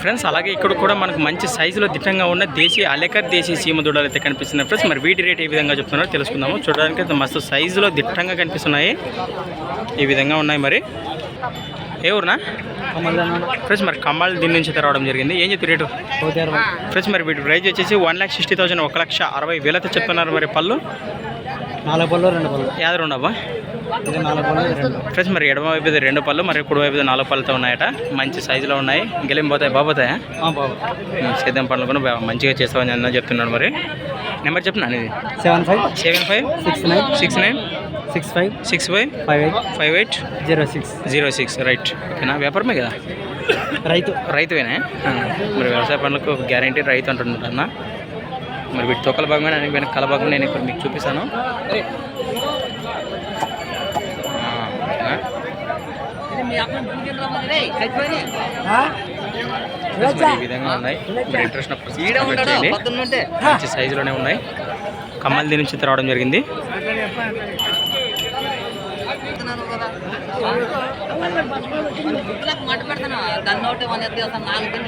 Friends అలాగే ఇక్కడ కూడా మనకు మంచి సైజులో దిట్టంగా ఉన్న దేశీ అలెకర్ దేశీ సీమ దూడలు అయితే కనిపిస్తున్నాయి ఫ్రెండ్స్. మరి వీటి రేట్ ఏ విధంగా చెప్తున్నారో తెలుసుకుందాము. చూడడానికి అయితే మస్తు సైజులో దిట్టంగా కనిపిస్తున్నాయి. ఈ విధంగా ఉన్నాయి మరి. ఏ ఊరునా? ఫ్రెండ్స్ మరి కమ్మాళ్ళు దీని నుంచి రావడం జరిగింది. ఏం చెప్పి రేటు? ఫ్రెండ్స్ మరి వీటి ప్రైస్ వచ్చేసి వన్ ల్యాక్ సిక్స్టీ థౌసండ్ ఒక లక్ష అరవై వేలతో చెప్తున్నారు మరి పళ్ళు. నాలుగు పళ్ళు రెండు పళ్ళు. యాద ఉండవా ఇది నాలుగు పళ్ళు రెండు. ఫ్రెండ్స్ మరి ఎడమ వైపు ఇది రెండు పళ్ళు మరి కుడి వైపు నాలుగు పళ్ళతో ఉన్నాయట. మంచి సైజులో ఉన్నాయి. గెలిం పోతాయి? బాబోతాయా బాబు. సేద్యం పనులు కూడా మంచిగా చేస్తామని అన్న చెప్తున్నాడు మరి. నెంబర్ చెప్పినా ఇది. Seven five seven five six nine six nine six five six five five eight five eight zero six zero six. Right. ఓకేనా? వ్యాపారమే కదా? రైతు. రైతువేనా? మరి వ్యవసాయ పనులకు గ్యారంటీ రైతు అంటున్నాడు అన్న. మరి వీటి తొక్కల భాగమే నేను వెనక కల భాగం నేను ఇప్పుడు మీకు చూపిస్తాను. ఈ విధంగా ఉన్నాయి. మరి ఇంట్రెస్ట్ చేయండి. మంచి సైజులోనే ఉన్నాయి. కమ్మల దీని నుంచి రావడం జరిగింది. మాట పెడతాను దాన్ని ఒకటి మన ఎత్తి నాలుగు